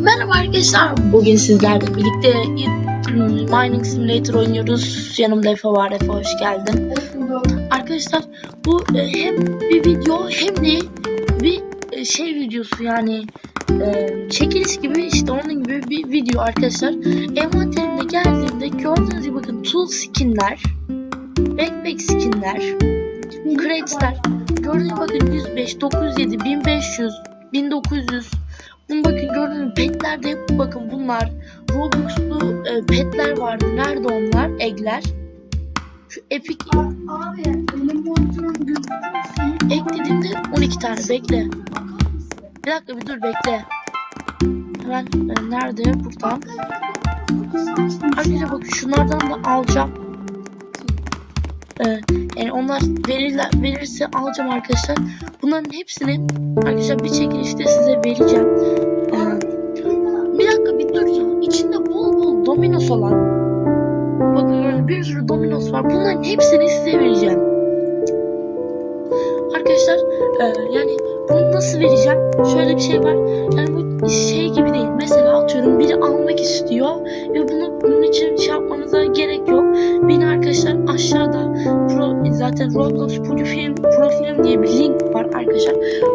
Merhaba arkadaşlar. Bugün sizlerle birlikte hmm, Mining Simulator oynuyoruz. Yanımda Efe var. Efe hoş geldin. Arkadaşlar bu e, hem bir video hem de bir e, şey videosu yani e, çekiliş gibi işte onun gibi bir video arkadaşlar. Envanterimde geldiğimde gördüğünüz gibi bakın tool skinler, backpack skinler, crates'ler. Gördüğünüz gibi bakın 105, 907, 1500, 1900 bunu bakın gördüğünüz petlerde hep bakın bunlar Robux'lu e, petler vardı. Nerede onlar? Egler. Şu epic Abi benim monitörüm gözüküyorsun. ek dediğimde 12 tane bekle. Bir dakika bir dur bekle. Hemen e, nerede? Buradan. Arkadaşlar bakın şunlardan da alacağım. Ee, yani onlar verirler, verirse alacağım arkadaşlar. Bunların hepsini arkadaşlar bir çekilişte size vereceğim. Ee, bir dakika bir dur ya. İçinde bol bol dominos olan. Bakın böyle bir sürü dominos var. Bunların hepsini size vereceğim. Arkadaşlar e, yani bunu nasıl vereceğim? Şöyle bir şey var. Yani bu şey gibi değil. Mesela atıyorum biri almak istiyor ve bunu bunun için şey yapmanıza gerek yok. Beni arkadaşlar aşağıda pro, zaten Roblox profilim, profilim diye bir link var arkadaşlar.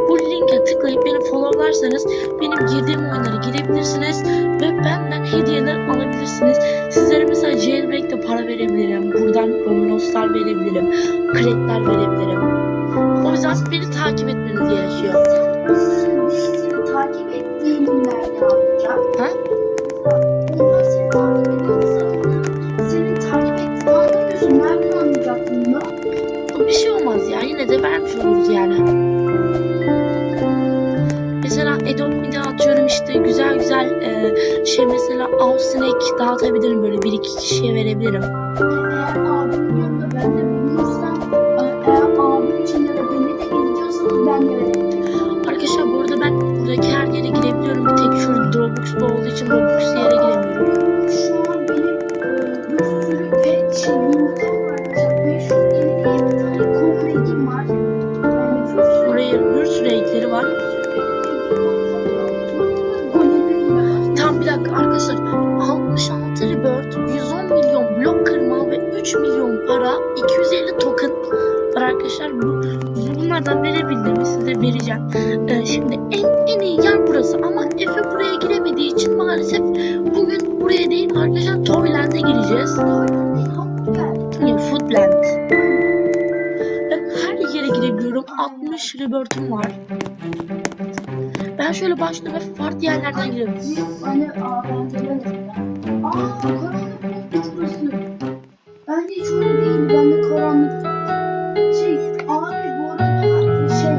Bu linke tıklayıp beni followlarsanız benim girdiğim oyunlara girebilirsiniz ve benden hediyeler alabilirsiniz. Sizlere mesela jailbreak'te para verebilirim. Buradan dominoslar verebilirim. Kreditler verebilirim. O yüzden beni takip etmeniz gerekiyor. Takip ettiğim nerede alacağım? Ha? Seni takip ediyorsa Yine de vermiş oluruz yani. Mesela Media atıyorum işte güzel güzel e, şey mesela Avsnack dağıtabilirim böyle bir iki kişiye verebilirim. Eğer abimin yanında ben de bulunursam eğer abim için ya da beni de izliyorsanız ben de. Arkadaşlar bu arada ben buradaki her yere girebiliyorum. Bir tek şu Robux'ta olduğu için Robux yere giremiyorum. Sürü bir sürü ekleri var. Tam bir dakika arkadaşlar. 66 rebirth, 110 milyon blok kırma ve 3 milyon para, 250 token var arkadaşlar. Bu, bunlardan verebildiğimi size vereceğim. Ee, şimdi en, en iyi yer burası ama Efe buraya giremediği için maalesef bugün buraya değil arkadaşlar Toyland'e gireceğiz. Foodland. Ben her yere girebiliyorum. 60 rebirth'üm var. Ben şöyle başlıyorum ve farklı yerlerden giriyorum. Hani ben. Aa karanlık burası. Bence hiç öyle değil. Ben de karanlık. Şey abi bu arada şey.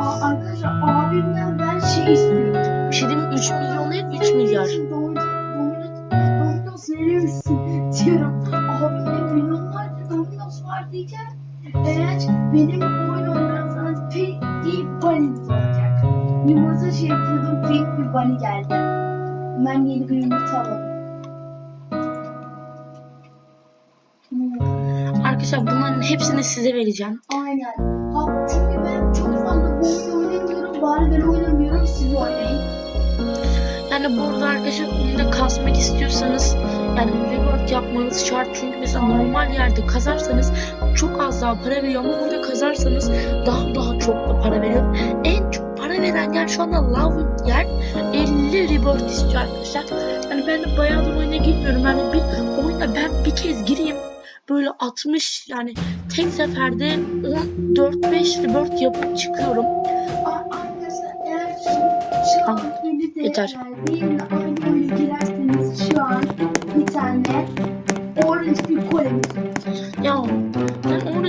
Aa, arkadaşlar abimden ben şey istiyorum. Bir şey diyeyim mi? 3 milyon değil 3 milyar. Domino, domino, dominos verir misin diyorum. Abimde milyonlarca dominos var diyeceğim. Eğer benim oyun oynarsanız pek değil bunny olacak. Yumurta şey yapıyordum pek bir bunny geldi. Ben yeni bir yumurta alalım. Arkadaşlar bunların hepsini size vereceğim. aynen. Ha, çünkü ben çok fazla bu oyunu oynamıyorum. Bari ben oynamıyorum siz oynayın. Yani burada arkadaşlar oyunda kasmak istiyorsanız yani reward yapmanız şart. Çünkü mesela normal yerde kazarsanız çok az daha para veriyor ama burada kazarsanız daha daha çok da para veriyor. En çok para veren yer şu anda Love yer 50 reward istiyor arkadaşlar. Yani ben de bayağıdır oyuna girmiyorum. Yani bir oyuna ben bir kez gireyim böyle 60 yani tek seferde 14-5 reward yapıp çıkıyorum. Tamam, yeter. girerseniz şu an bir tane orange bir kolemiz. Ya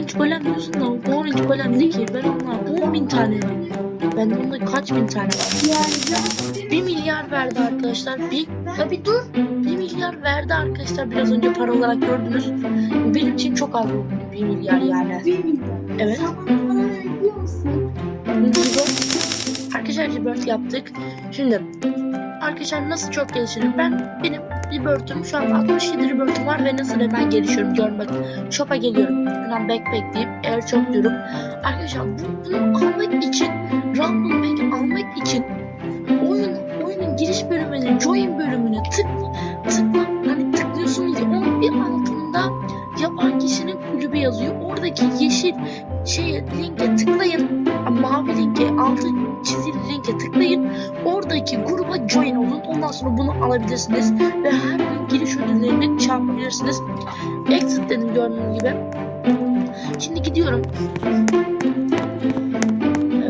orange golem diyorsun da bu orange golem ki? Ben onlar 10 bin tane. Bende onda kaç bin tane var? Yani ben 1 milyar verdi arkadaşlar. Bir, ya bir dur. 1 milyar verdi arkadaşlar biraz önce para olarak gördünüz. Benim için çok az bu 1 milyar yani. bir milyon. Evet. Sen bana verebiliyor musun? Arkadaşlar rebirth yaptık. Şimdi arkadaşlar nasıl çok gelişirim? Ben benim rebirth'üm şu an 67 rebirth'üm var ve nasıl hemen gelişiyorum görün bakın. Shop'a geliyorum. Hemen backpack deyip air çok diyorum. Arkadaşlar bu, bunu almak için Rumble Pack almak için oyun oyunun giriş bölümüne, Join bölümüne tıkla, tıkla, hani tıklıyorsunuz ya onun bir altında yapan kişinin kulübü yazıyor. Oradaki yeşil şeye linke tıklayın. Mavi linke, altı çizili linke tıklayın. Oradaki gruba join olun. Ondan sonra bunu alabilirsiniz. Ve her gün giriş ödüllerini çarpabilirsiniz. Exit dedim gördüğünüz gibi. Şimdi gidiyorum.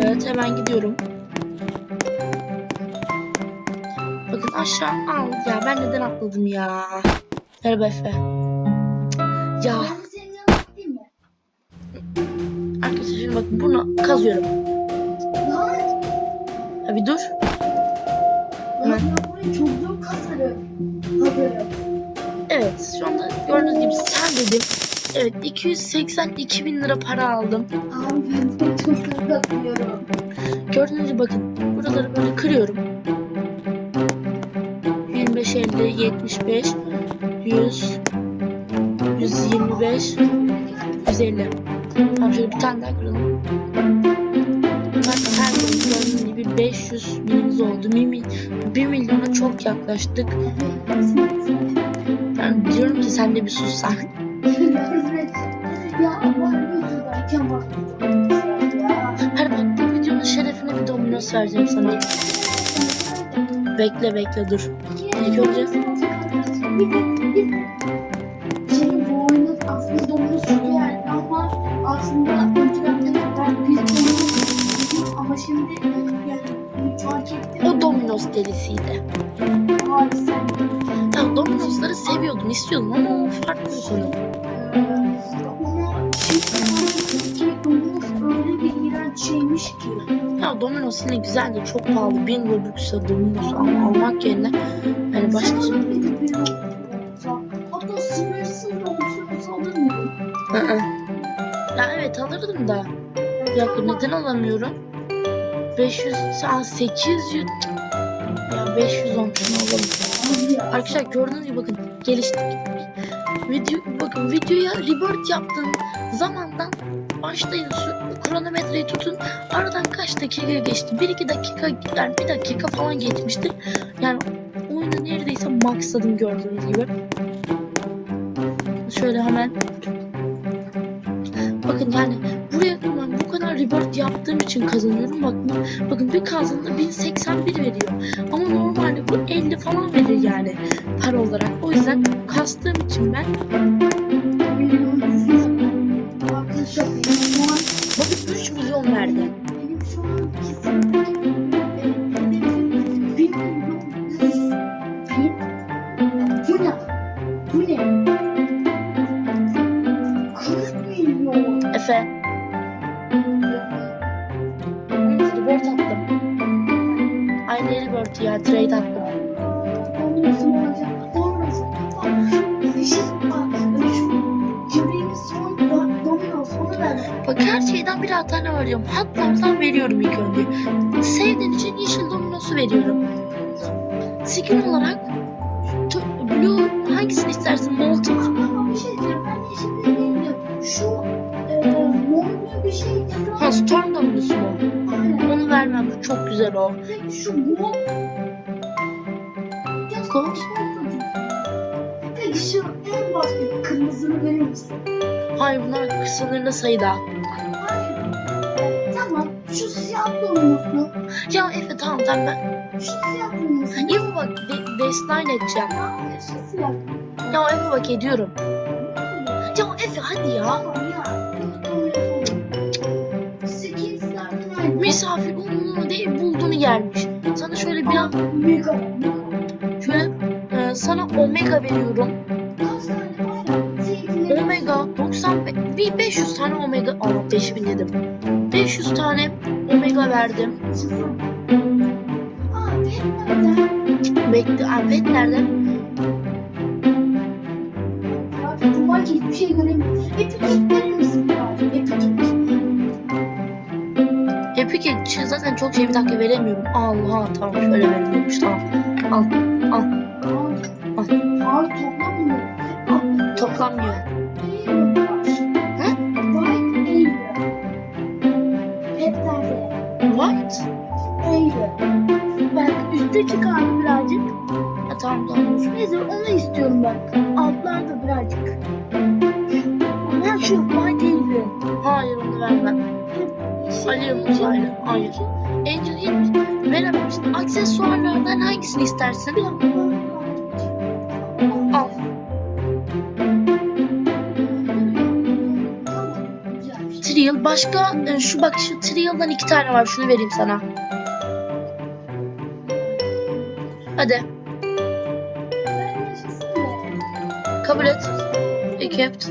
Evet hemen gidiyorum. Bakın aşağı al ya ben neden atladım ya. Merhaba Efe. Ya bakın bunu kazıyorum. Ya bir dur. burayı çok kasarım. Evet şu anda gördüğünüz gibi sen dedim. Evet 282 bin lira para aldım. Abi ben de çok zor kasıyorum. Gördüğünüz gibi bakın buraları böyle kırıyorum. 25, 50, 75, 100, 125, 150. Tamam şöyle bir tane daha kıralım. Zaten her gün gördüğünüz gibi 500 binimiz oldu. 1, milyona çok yaklaştık. Ben diyorum ki sen de bir sus sen. ya var YouTube'dayken bak. Ya. Hadi bak bu videonun şerefine bir Domino's vereceğim sana. Bekle bekle dur. İlk önce Bir de bir şey bu oyunda aslında şu yerde ama aslında önceden de biz ama şimdi yani fark ettim. o Domino's delisiydi. Abi sen Ya Domino'sları seviyordum, istiyordum ama o farklı bir konu. ama şimdi domuz öyle bir iğrenç şeymiş ki. Ya Domino's yine güzel de çok pahalı. 1000 Robux'a Domino's al- almak yerine yani başka Sen alır mıydın bir? Hatta sınırsız alır mıydın? Hı hı. Evet alırdım da. Bir neden alamıyorum? 500, aa 800. Ya 500 olmuş ne alalım. Abi ya. Arkadaşlar gördüğünüz gibi bakın geliştik. Video, bakın videoya rebirth yaptığın zamandan başlayın şu kronometreyi tutun. Aradan kaç dakika geçti? 1-2 dakika yani 1 dakika falan geçmiştir. Yani oyunu neredeyse maxladım gördüğünüz gibi. Şöyle hemen Bakın yani buraya ben bu kadar rebirth yaptığım için kazanıyorum. Bak bakın bir kazanında 1081 veriyor. Ama normalde bu 50 falan verir yani para olarak. O yüzden kastığım için ben bakın 3 milyon verdi. Bu ne? Bu ne? Efe. Rebirth attım. Aynı rebirth ya trade attım. Bak her şeyden birer tane veriyorum. Hatlardan veriyorum ilk önce. Sevdiğin için yeşil dominosu veriyorum. Skin olarak blue hangisini istersin? Molten. Storm dominosu mu? Aynen. Onu vermem. Bu çok güzel o. Şu mor. Ya Ko- çok kötü. Peki şu en basit kırmızını verir misin? Hayır bunlar sınırlı sayıda. Hayır. Tamam. Şu siyah dominosu. Ya Efe tamam tamam ben. Şu siyah dominosu. Efe bak de, Destine edeceğim. Hayır şu siyah. Ya Efe bak ediyorum. Ya Efe hadi ya. Tamam Misafir umurunu değil bulduğunu yermiş. Sana şöyle biraz Mega. Mega. şöyle e, sana omega veriyorum. Ya? Omega 90 be- bir 500 tane omega Aa 5000 dedim. 500 tane omega verdim. Bekle. Aa, pet nerede? Abi duvar hiçbir şey göremiyorum. Epicik verir misin bari? Epic için zaten çok şey bir dakika veremiyorum. Allah tamam şöyle veriyormuş tamam. Al Aa, Al. Abi toplamıyor. Var. Hı? White? Eylül. Bak Üstte çık abi birazcık. Ha, tamam tamam. Neyse onu istiyorum bak. Altlarda birazcık. Ama şu My Daily. Hayır onu vermem. Alıyorum uzaylı. Hayır. Angel Hit verememişsin. Aksesuarlardan hangisini istersin? Al. Trial. Başka e, şu bak şu Trial'dan iki tane var. Şunu vereyim sana. Hadi. Kabul et. Accept.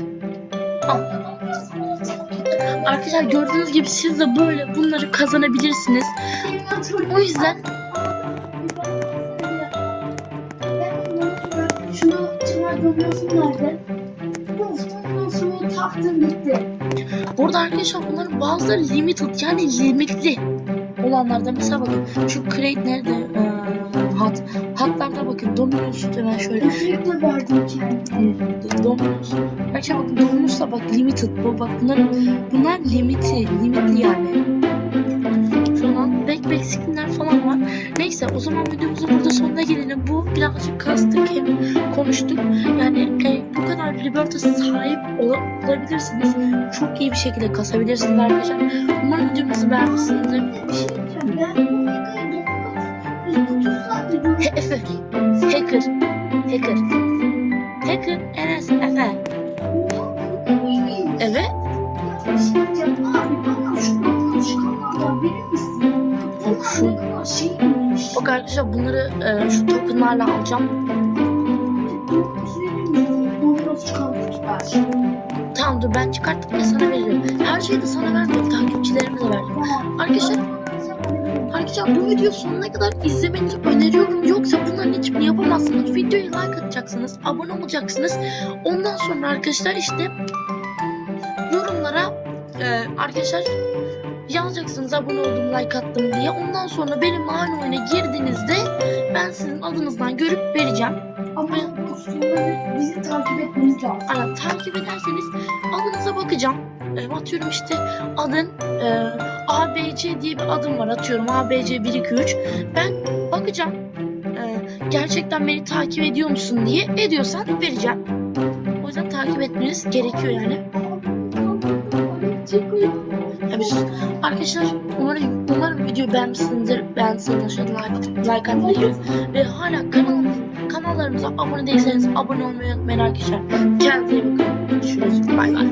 Al. Arkadaşlar gördüğünüz gibi siz de böyle bunları kazanabilirsiniz. O yüzden Şunu çınar nerede? Bu şunu taktım gitti. burada arkadaşlar bunların bazıları limited yani limitli olanlarda mesela bakın şu crate nerede? Ee, hat. Hatlarda bakın Dominus hemen şöyle Üfürükle verdim kendimi. Dominus. Arkadaşlar bakın Dominus'la bak limited bu bak bunların bunlar limiti limitli yani. Falan backpack skinler falan var. Neyse o zaman videomuzun burada sonuna gelelim. Bu birazcık kastık hem konuştuk. Yani e, bu kadar Libert'a sahip ola- olabilirsiniz. Çok iyi bir şekilde kasabilirsiniz arkadaşlar. Umarım videomuzu beğenmişsinizdir. Bir şey diyeceğim. Ben bu videoyu 930 saatte gördüm. He, Efe. Hacker. Hacker. Hacker Enes Efe. Evet. Bak arkadaşlar bunları e, şu tokenlarla alacağım. Tamam dur ben çıkarttık ve sana veririm. Her şeyi de sana vermiyorum. Takipçilerime de ver. Tamam. Arkadaşlar, arkadaşlar bu video sonuna kadar izlemenizi öneriyorum. Yoksa bunların hiçbirini yapamazsınız. Videoya like atacaksınız. Abone olacaksınız. Ondan sonra arkadaşlar işte yorumlara e, arkadaşlar yazacaksınız abone oldum like attım diye. Ondan sonra benim aynı oyuna girdiğinizde ben sizin adınızdan görüp vereceğim. Ama dostumları bizi takip etmeniz lazım. Aynen, takip ederseniz adınıza bakacağım. E, atıyorum işte adın e, ABC diye bir adım var atıyorum ABC 1 2 3. Ben bakacağım. e, gerçekten beni takip ediyor musun diye ediyorsan vereceğim. O yüzden takip etmeniz gerekiyor yani. Arkadaşlar umarım umarım videoyu beğenmişsinizdir. Beğendiyseniz aşağıda like, like atmayı ve hala kanal, kanallarımıza abone değilseniz abone olmayı unutmayın arkadaşlar. Kendinize iyi bakın. Görüşürüz. Bay bay.